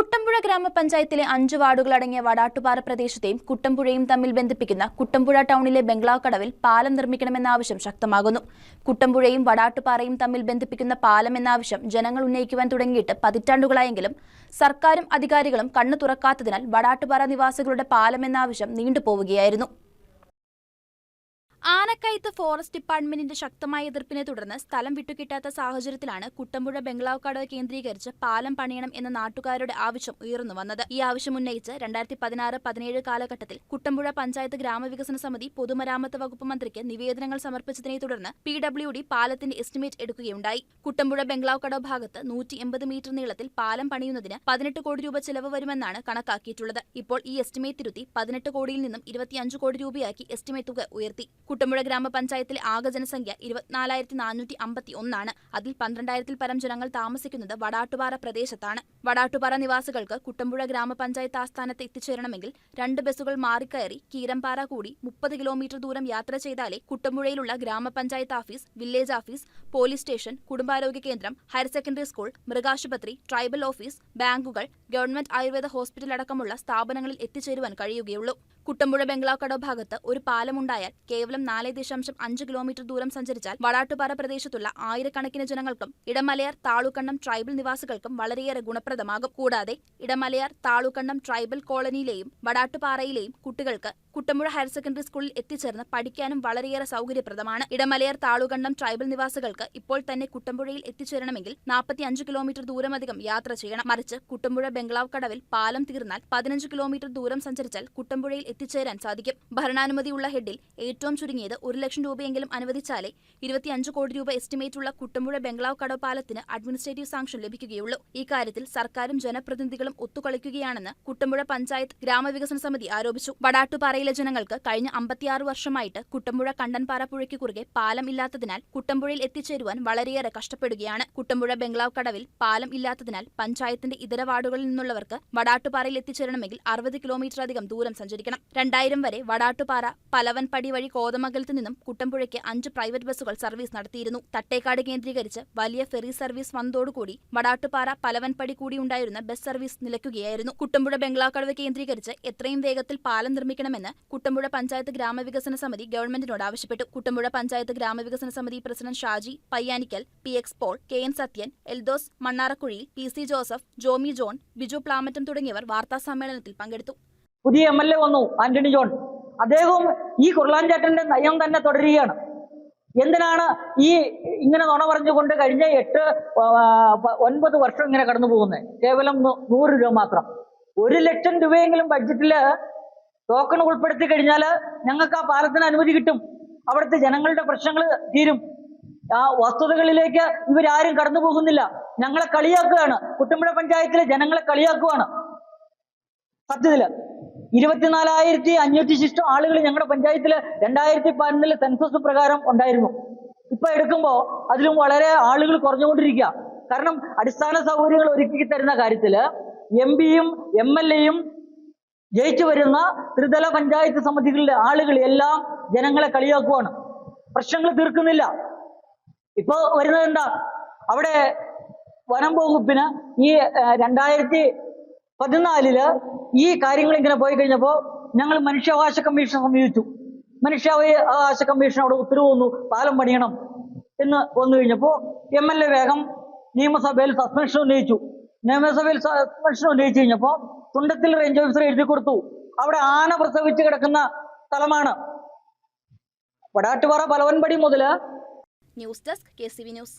കുട്ടമ്പുഴ ഗ്രാമപഞ്ചായത്തിലെ അഞ്ച് വാർഡുകളടങ്ങിയ വടാട്ടുപാറ പ്രദേശത്തെയും കുട്ടമ്പുഴയും തമ്മിൽ ബന്ധിപ്പിക്കുന്ന കുട്ടമ്പുഴ ടൗണിലെ ബംഗ്ലാവ് കടവിൽ പാലം നിർമ്മിക്കണമെന്ന ആവശ്യം ശക്തമാകുന്നു. കുട്ടമ്പുഴയും വടാട്ടുപാറയും തമ്മിൽ ബന്ധിപ്പിക്കുന്ന പാലം എന്ന ആവശ്യം ജനങ്ങൾ ഉന്നയിക്കുവാൻ തുടങ്ങിയിട്ട് പതിറ്റാണ്ടുകളായെങ്കിലും സർക്കാരും അധികാരികളും കണ്ണു തുറക്കാത്തതിനാൽ വടാട്ടുപാറ നിവാസികളുടെ പാലം എന്ന ആവശ്യം നീണ്ടുപോവുകയായിരുന്നു. ആനക്കയത്ത് ഫോറസ്റ്റ് ഡിപ്പാർട്ട്മെന്റിന്റെ ശക്തമായ എതിർപ്പിനെ തുടർന്ന് സ്ഥലം വിട്ടുകിട്ടാത്ത സാഹചര്യത്തിലാണ് കുട്ടമ്പുഴ ബംഗ്ലാവ് കടവ് കേന്ദ്രീകരിച്ച് പാലം പണിയണം എന്ന നാട്ടുകാരുടെ ആവശ്യം ഉയർന്നു വന്നത്. ഈ ആവശ്യം ഉന്നയിച്ച് രണ്ടായിരത്തി പതിനാറ് പതിനേഴ് കാലഘട്ടത്തിൽ കുട്ടമ്പുഴ പഞ്ചായത്ത് ഗ്രാമവികസന സമിതി പൊതുമരാമത്ത് വകുപ്പ് മന്ത്രിക്ക് നിവേദനങ്ങൾ സമർപ്പിച്ചതിനെ തുടർന്ന് പി ഡബ്ല്യു ഡി പാലത്തിന്റെ എസ്റ്റിമേറ്റ് എടുക്കുകയുണ്ടായി. കുട്ടമ്പുഴ ബംഗ്ലാവ് കടവ് ഭാഗത്ത് നൂറ്റി എൺപത് മീറ്റർ നീളത്തിൽ പാലം പണിയുന്നതിന് പതിനെട്ട് കോടി രൂപ ചെലവ് വരുമെന്നാണ് കണക്കാക്കിയിട്ടുള്ളത്. ഇപ്പോൾ ഈ എസ്റ്റിമേറ്റ് തിരുത്തി പതിനെട്ട് കോടിയിൽ നിന്നും ഇരുപത്തിയഞ്ച് കോടി രൂപയാക്കി എസ്റ്റിമേറ്റ് തുക ഉയർത്തി. കുട്ടമ്പുഴ ഗ്രാമപഞ്ചായത്തിലെ ആകെ ജനസംഖ്യ ഇരുപത്തിനാലായിരത്തി നാനൂറ്റി അമ്പത്തി ഒന്നാണ് അതിൽ പന്ത്രണ്ടായിരത്തിൽ പരം ജനങ്ങൾ താമസിക്കുന്നത് വടാട്ടുപാറ പ്രദേശത്താണ്. വടാട്ടുപാറ നിവാസികൾക്ക് കുട്ടമ്പുഴ ഗ്രാമപഞ്ചായത്ത് ആസ്ഥാനത്ത് എത്തിച്ചേരണമെങ്കിൽ രണ്ട് ബസ്സുകൾ മാറിക്കയറി കീരമ്പാറ കൂടി മുപ്പത് കിലോമീറ്റർ ദൂരം യാത്ര ചെയ്താലേ കുട്ടമ്പുഴയിലുള്ള ഗ്രാമപഞ്ചായത്ത് office village office police station കുടുംബാരോഗ്യ കേന്ദ്രം ഹയർ സെക്കൻഡറി സ്കൂൾ മൃഗാശുപത്രി ട്രൈബൽ ഓഫീസ് ബാങ്കുകൾ ഗവൺമെന്റ് ആയുർവേദ ഹോസ്പിറ്റൽ അടക്കമുള്ള സ്ഥാപനങ്ങളിൽ എത്തിച്ചേരുവാൻ കഴിയുകയുള്ളൂ. കുട്ടമ്പുഴ ബംഗ്ലാക്കടോ ഭാഗത്ത് ഒരു പാലമുണ്ടായാൽ കേവലം നാല് ദശാംശം അഞ്ച് കിലോമീറ്റർ ദൂരം സഞ്ചരിച്ചാൽ വടാട്ടുപാറ പ്രദേശത്തുള്ള ആയിരക്കണക്കിന് ജനങ്ങൾക്കും ഇടമലയാർ താളുക്കണ്ണം ട്രൈബൽ നിവാസികൾക്കും വളരെയേറെ ഗുണപ്രദമാകും. കൂടാതെ ഇടമലയാർ താളുക്കണ്ണം ട്രൈബൽ കോളനിയിലെയും വടാട്ടുപാറയിലെയും കുട്ടികൾക്ക് കുട്ടമ്പുഴ ഹയർ സെക്കൻഡറി സ്കൂളിൽ എത്തിച്ചേർന്ന് പഠിക്കാനും വളരെയേറെ സൗകര്യപ്രദമാണ്. ഇടമലയാർ താളുകണ്ണം ട്രൈബൽ നിവാസികൾക്ക് ഇപ്പോൾ തന്നെ കുട്ടമ്പുഴയിൽ എത്തിച്ചേരണമെങ്കിൽ നാൽപ്പത്തി അഞ്ച് കിലോമീറ്റർ ദൂരമധികം യാത്ര ചെയ്യണം. മറിച്ച് കുട്ടമ്പുഴ ബംഗ്ലാവ് കടവിൽ പാലം തീർന്നാൽ പതിനഞ്ച് കിലോമീറ്റർ ദൂരം സഞ്ചരിച്ചാൽ കുട്ടമ്പുഴയിൽ എത്തിച്ചേരാൻ സാധിക്കും. ഭരണാനുമതിയുള്ള ഹെഡിൽ ഏറ്റവും ചുരുങ്ങിയത് ഒരു ലക്ഷം രൂപയെങ്കിലും അനുവദിച്ചാലേ ഇരുപത്തിയഞ്ച് കോടി രൂപ എസ്റ്റിമേറ്റുള്ള കുട്ടമ്പുഴ ബംഗ്ലാവ് കടവ് പാലത്തിന് അഡ്മിനിസ്ട്രേറ്റീവ് സാങ്ഷൻ ലഭിക്കുകയുള്ളൂ. ഇക്കാര്യത്തിൽ സർക്കാരും ജനപ്രതിനിധികളും ഒത്തുകളിക്കുകയാണെന്ന് കുട്ടമ്പുഴ പഞ്ചായത്ത് ഗ്രാമവികസന സമിതി ആരോപിച്ചു. വടാട്ടുപാറയിലെ ജനങ്ങൾക്ക് കഴിഞ്ഞ അമ്പത്തിയാറ് വർഷമായിട്ട് കുട്ടമ്പുഴ കണ്ടൻപാറ പുഴയ്ക്ക് കുറുകെ പാലം ഇല്ലാത്തതിനാൽ കുട്ടമ്പുഴയിൽ എത്തിച്ചേരുവാൻ വളരെയേറെ കഷ്ടപ്പെടുകയാണ്. കുട്ടമ്പുഴ ബംഗ്ലാവ് കടവിൽ പാലം ഇല്ലാത്തതിനാൽ പഞ്ചായത്തിന്റെ ഇതര വാർഡുകളിൽ നിന്നുള്ളവർക്ക് വടാട്ടുപാറയിൽ എത്തിച്ചേരണമെങ്കിൽ അറുപത് കിലോമീറ്റർ അധികം ദൂരം സഞ്ചരിക്കണം. രണ്ടായിരം വരെ വടാട്ടുപാറ പലവൻപടി വഴി കോതമംഗലത്ത് നിന്നും കുട്ടമ്പുഴയ്ക്ക് അഞ്ച് പ്രൈവറ്റ് ബസ്സുകൾ സർവീസ് നടത്തിയിരുന്നു. തട്ടേക്കാട് കേന്ദ്രീകരിച്ച് വലിയ ഫെറി സർവീസ് വന്നതോടുകൂടി വടാട്ടുപാറ പലവൻപടി കൂടി ഉണ്ടായിരുന്ന ബസ് സർവീസ് നിലയ്ക്കുകയായിരുന്നു. കുട്ടമ്പുഴ ബംഗ്ലാവ് കടവ് കേന്ദ്രീകരിച്ച് എത്രയും വേഗത്തിൽ പാലം നിർമ്മിക്കണമെന്ന് കുട്ടമ്പുഴ പഞ്ചായത്ത് ഗ്രാമവികസന സമിതി ഗവൺമെന്റിനോട് ആവശ്യപ്പെട്ടു. കുട്ടമ്പുഴ പഞ്ചായത്ത് ഗ്രാമവികസന സമിതി president Shaji Payyanikkal P X Paul K N Sathyan Eldose Mannarakuzhi P C Joseph Jomy John Biju Plamattam തുടങ്ങിയവർ വാർത്താ സമ്മേളനത്തിൽ പങ്കെടുത്തു. പുതിയ എം എൽ എ വന്നു ആന്റണി ജോൺ. അദ്ദേഹവും ഈ കുർലാൻചാറ്റന്റെ നയം തന്നെ തുടരുകയാണ്. എന്തിനാണ് ഈ ഇങ്ങനെ നുണ പറഞ്ഞുകൊണ്ട് കഴിഞ്ഞ എട്ട് ഒൻപത് വർഷം ഇങ്ങനെ കടന്നു പോകുന്നത് കേവലം നൂറ് രൂപ മാത്രം. ഒരു ലക്ഷം രൂപയെങ്കിലും ബഡ്ജറ്റിൽ ടോക്കൺ ഉൾപ്പെടുത്തി കഴിഞ്ഞാൽ ഞങ്ങൾക്ക് ആ പാലത്തിന് അനുമതി കിട്ടും. അവിടുത്തെ ജനങ്ങളുടെ പ്രശ്നങ്ങൾ തീരും. ആ വസ്തുതകളിലേക്ക് ഇവരാരും കടന്നു പോകുന്നില്ല. ഞങ്ങളെ കളിയാക്കുകയാണ്. കുട്ടമ്പുഴ പഞ്ചായത്തിലെ ജനങ്ങളെ കളിയാക്കുകയാണ്. സത്യത്തിൽ ഇരുപത്തിനാലായിരത്തി അഞ്ഞൂറ്റി ശിഷ്ടം ആളുകൾ ഞങ്ങളുടെ പഞ്ചായത്തിൽ രണ്ടായിരത്തി പതിനൊന്നിലെ സെൻസസ് പ്രകാരം ഉണ്ടായിരുന്നു. ഇപ്പൊ എടുക്കുമ്പോൾ അതിലും വളരെ ആളുകൾ കുറഞ്ഞുകൊണ്ടിരിക്കുക. കാരണം അടിസ്ഥാന സൗകര്യങ്ങൾ ഒരുക്കി തരുന്ന കാര്യത്തിൽ എം പിയും എം എൽ എയും ജയിച്ചു വരുന്ന ത്രിതല പഞ്ചായത്ത് സമിതികളിലെ ആളുകൾ എല്ലാം ജനങ്ങളെ കളിയാക്കുവാണ്. പ്രശ്നങ്ങൾ തീർക്കുന്നില്ല. ഇപ്പൊ വരുന്നത് എന്താ? അവിടെ വനം വകുപ്പിന് ഈ രണ്ടായിരത്തി പതിനാലിൽ ഈ കാര്യങ്ങൾ ഇങ്ങനെ പോയി കഴിഞ്ഞപ്പോൾ ഞങ്ങൾ മനുഷ്യാവകാശ കമ്മീഷനെ സമീപിച്ചു. മനുഷ്യാവകാശ കമ്മീഷൻ അവിടെ ഉത്തരവ് വന്നു പാലം പണിയണം എന്ന് വന്നു കഴിഞ്ഞപ്പോൾ എം എൽ എ വേഗം നിയമസഭയിൽ സസ്പെൻഷൻ ഉന്നയിച്ചു. നിയമസഭയിൽ സസ്പെൻഷൻ ഉന്നയിച്ചു കഴിഞ്ഞപ്പോൾ തുണ്ടത്തിൽ റേഞ്ച് ഓഫീസർ എഴുതി കൊടുത്തു. അവിടെ ആന പ്രസവിച്ച് കിടക്കുന്ന സ്ഥലമാണ്. വടാട്ടുപാറ പലവൻപടി മുതൽ ന്യൂസ് ഡെസ്ക് കെ ന്യൂസ്